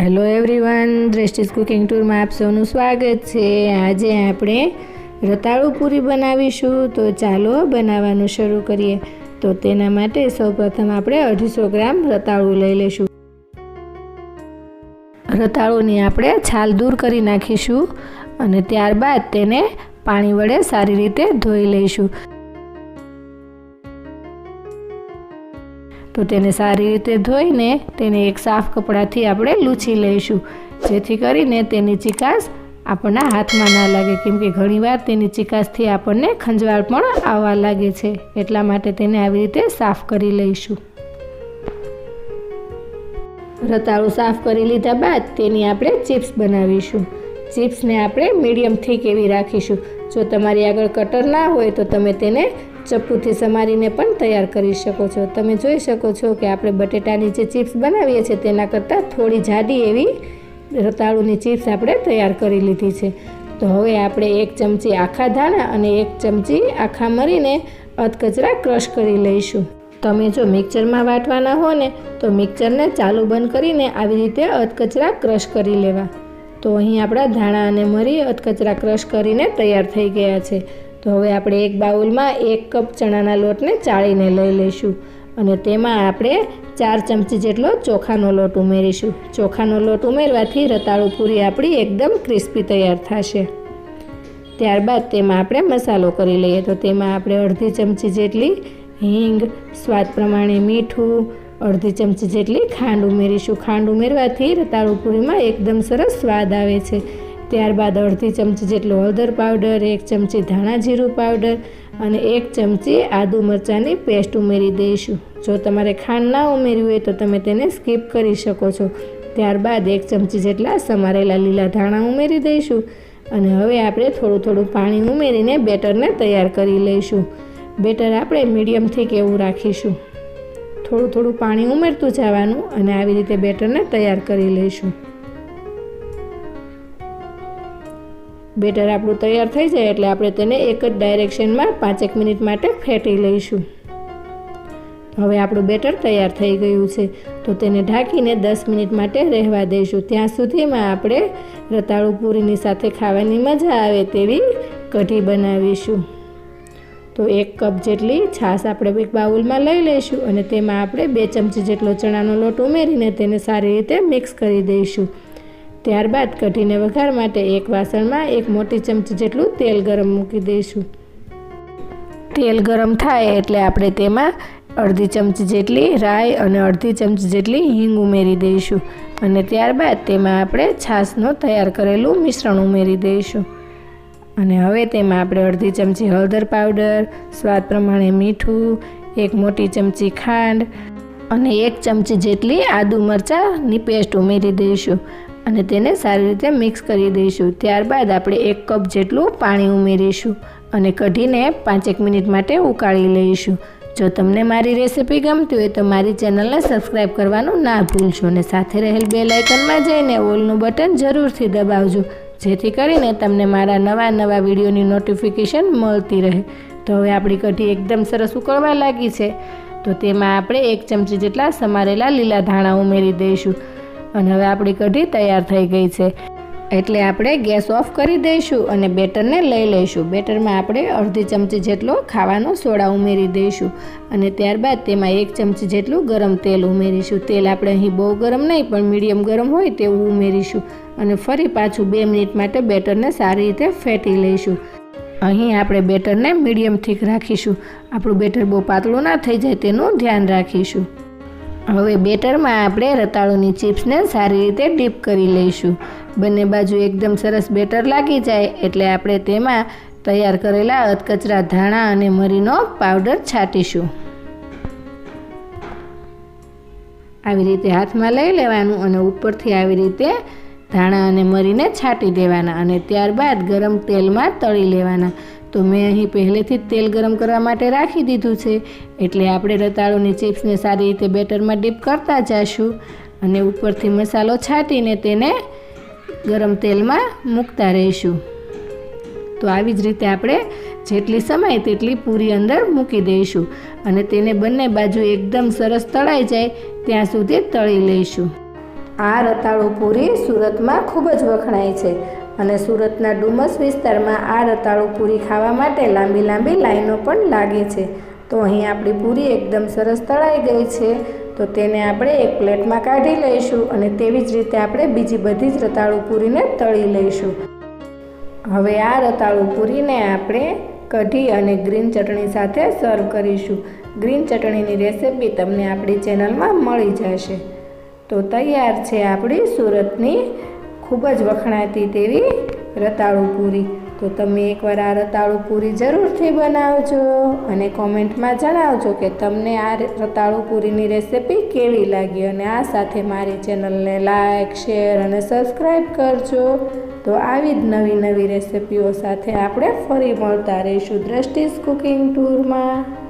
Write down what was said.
Hello everyone Drashti's cooking ટૂરમાં આપ સૌનું સ્વાગત છે. આજે આપણે રતાળુ પૂરી બનાવીશું. તો ચાલો બનાવવાનું શરૂ કરીએ. તો તેના માટે સૌપ્રથમ આપણે અઢીસો ગ્રામ રતાળું લઈ લઈશું. રતાળુની આપણે છાલ દૂર કરી નાખીશું અને ત્યારબાદ તેને પાણી વડે સારી રીતે ધોઈ લઈશું. તો તેને સારી રીતે ધોઈને તેને એક સાફ કપડાથી આપણે લૂછી લઈશું. જેથી કરીને તેની ચિકાસ આપણના હાથમાં ના લાગે. કેમ કે ઘણીવાર તેની ચિકાસથી આપણને ખંજવાળ પણ આવવા લાગે છે. એટલા માટે તેને આવી રીતે સાફ કરી લઈશું. રતાળું સાફ કરી લીધા બાદ તેની આપણે ચિપ્સ બનાવીશું. ચિપ્સને આપણે મીડિયમ થીક એવી રાખીશું? જો તમારી આગળ કટર ના હોય તો તમે તેને ચપ્પુથી સમારીને પણ તૈયાર કરી શકો છો. તમે જોઈ શકો છો કે આપણે બટેટાની જે ચિપ્સ બનાવીએ છીએ તેના કરતાં થોડી જાડી એવી રતાળુની ચિપ્સ આપણે તૈયાર કરી લીધી છે. તો હવે આપણે એક ચમચી આખા ધાણા અને એક ચમચી આખા મરીને અધકચરા ક્રશ કરી લઈશું. તમે જો મિક્સરમાં વાટવાના હો ને, તો મિક્સરને ચાલુ બંધ કરીને આવી રીતે અધકચરા ક્રશ કરી લેવા. તો અહીં આપણા ધાણા અને મરી અધકચરા ક્રશ કરીને તૈયાર થઈ ગયા છે. તો હવે આપણે એક બાઉલમાં એક કપ ચણાના લોટને ચાળીને લઈ લઈશું અને તેમાં આપણે ચાર ચમચી જેટલો ચોખાનો લોટ ઉમેરીશું. ચોખાનો લોટ ઉમેરવાથી રતાળુ પૂરી આપણી એકદમ ક્રિસ્પી તૈયાર થશે. ત્યારબાદ તેમાં આપણે મસાલો કરી લઈએ. તો તેમાં આપણે અડધી ચમચી જેટલી હિંગ, સ્વાદ પ્રમાણે મીઠું, અડધી ચમચી જેટલી ખાંડ ઉમેરીશું. ખાંડ ઉમેરવાથી રતાળુ પૂરીમાં એકદમ સરસ સ્વાદ આવે છે. ત્યારબાદ અડધી ચમચી જેટલો હળદર પાવડર, એક ચમચી ધાણા જીરું પાવડર અને એક ચમચી આદુ મરચાંની પેસ્ટ ઉમેરી દઈશું. જો તમારે ખાંડ ના ઉમેરવી હોય તો તમે તેને સ્કીપ કરી શકો છો. ત્યારબાદ એક ચમચી જેટલા સમારેલા લીલા ધાણા ઉમેરી દઈશું અને હવે આપણે થોડું થોડું પાણી ઉમેરીને બેટરને તૈયાર કરી લઈશું. બેટર આપણે મીડિયમથી કેવું રાખીશું. થોડું થોડું પાણી ઉમેરતું જવાનું અને આવી રીતે બેટરને તૈયાર કરી લઈશું. બેટર આપણું તૈયાર થઈ જાય એટલે આપણે તેને એક જ ડાયરેક્શનમાં પાંચેક મિનિટ માટે ફેંટી લઈશું. હવે આપણું બેટર તૈયાર થઈ ગયું છે, તો તેને ઢાંકીને દસ મિનિટ માટે રહેવા દઈશું. ત્યાં સુધીમાં આપણે રતાળુ પૂરીની સાથે ખાવાની મજા આવે તેવી કઢી બનાવીશું. તો એક કપ જેટલી છાશ આપણે એક બાઉલમાં લઈ લઈશું અને તેમાં આપણે બે ચમચી જેટલો ચણાનો લોટ ઉમેરીને તેને સારી રીતે મિક્સ કરી દઈશું. ત્યારબાદ કઢીને વઘાર માટે એક વાસણમાં એક મોટી ચમચી જેટલું તેલ ગરમ મૂકી દઈશું. તેલ ગરમ થાય એટલે આપણે તેમાં અડધી ચમચી જેટલી રાઈ અને અડધી ચમચી જેટલી હિંગ ઉમેરી દઈશું અને ત્યારબાદ તેમાં આપણે છાશનો તૈયાર કરેલું મિશ્રણ ઉમેરી દઈશું. અને હવે તેમાં આપણે અડધી ચમચી હળદર પાવડર, સ્વાદ પ્રમાણે મીઠું, એક મોટી ચમચી ખાંડ અને એક ચમચી જેટલી આદુ મરચાંની પેસ્ટ ઉમેરી દઈશું. અને તેને સારી રીતે મિક્સ કરી દઈશું. ત્યારબાદ આપણે એક કપ જેટલું પાણી ઉમેરીશું અને કઢીને પાંચેક મિનિટ માટે ઉકાળી લઈશું. જો તમને મારી રેસિપી ગમતી હોય તો મારી ચેનલને સબસ્ક્રાઈબ કરવાનું ના ભૂલશો અને સાથે રહેલ બે લાઇકનમાં જઈને ઓલનું બટન જરૂરથી દબાવજો, જેથી કરીને તમને મારા નવા નવા વિડીયોની નોટિફિકેશન મળતી રહે. તો હવે આપણી કઢી એકદમ સરસ ઉકળવા લાગી છે. તો તેમાં આપણે એક ચમચી જેટલા સમારેલા લીલા ધાણા ઉમેરી દઈશું. અને હવે આપણી કઢી તૈયાર થઈ ગઈ છે. એટલે આપણે ગેસ ઓફ કરી દઈશું અને બેટરને લઈ લઈશું. બેટરમાં આપણે અડધી ચમચી જેટલો ખાવાનો સોડા ઉમેરી દઈશું અને ત્યારબાદ તેમાં એક ચમચી જેટલું ગરમ તેલ ઉમેરીશું. તેલ આપણે અહીં બહુ ગરમ નહીં, પણ મીડિયમ ગરમ હોય તેવું ઉમેરીશું અને ફરી પાછું બે મિનિટ માટે બેટરને સારી રીતે ફેટી લઈશું. અહીં આપણે બેટરને મીડિયમ થીક રાખીશું. આપણું બેટર બહુ પાતળું ના થઈ જાય તેનું ધ્યાન રાખીશું. હવે બેટરમાં આપણે રતાળુની ચિપ્સને સારી રીતે ડીપ કરી લઈશું. બંને બાજુ એકદમ સરસ બેટર લાગી જાય એટલે આપણે તેમાં તૈયાર કરેલા અધકચરા ધાણા અને મરીનો પાવડર છાંટીશું. આવી રીતે હાથમાં લઈ લેવાનું અને ઉપરથી આવી રીતે ધાણા અને મરીને છાંટી દેવાના અને ત્યારબાદ ગરમ તેલમાં તળી લેવાના. તો મેં અહીં પહેલેથી જ તેલ ગરમ કરવા માટે રાખી દીધું છે. એટલે આપણે રતાળુની ચિપ્સને સારી રીતે બેટરમાં ડીપ કરતા જઈશું અને ઉપરથી મસાલો છાંટીને તેને ગરમ તેલમાં મૂકતા રહીશું. તો આવી જ રીતે આપણે જેટલી સમય તેટલી પૂરી અંદર મૂકી દઈશું અને તેને બંને બાજુ એકદમ સરસ તળાઈ જાય ત્યાં સુધી તળી લઈશું. આ રતાળુ પૂરી સુરતમાં ખૂબ જ વખણાય છે. અને સુરતના ડુમસ વિસ્તારમાં આ રતાળુ પૂરી ખાવા માટે લાંબી લાંબી લાઈનો પણ લાગે છે. તો અહીં આપણી પૂરી એકદમ સરસ તળાઈ ગઈ છે. તો તેને આપણે એક પ્લેટમાં કાઢી લઈશું અને તેવી જ રીતે આપણે બીજી બધી જ રતાળુ પૂરીને તળી લઈશું. હવે આ રતાળુ પૂરીને આપણે કઢી અને ગ્રીન ચટણી સાથે સર્વ કરીશું. ગ્રીન ચટણીની રેસિપી તમને આપણી ચેનલમાં મળી જશે. તો તૈયાર છે આપણી સુરતની ખૂબ જ વખણાતી તેવી રતાળુ પૂરી. તો તમે એકવાર આ રતાળુ પૂરી જરૂરથી બનાવજો અને કોમેન્ટમાં જણાવજો કે તમને આ રતાળુ પૂરીની રેસિપી કેવી લાગી અને આ સાથે મારી ચેનલને લાઇક શેર અને સબસ્ક્રાઈબ કરજો. તો આવી જ નવી નવી રેસિપીઓ સાથે આપણે ફરી મળતા રહીશું દ્રષ્ટિસ કુકિંગ ટૂરમાં.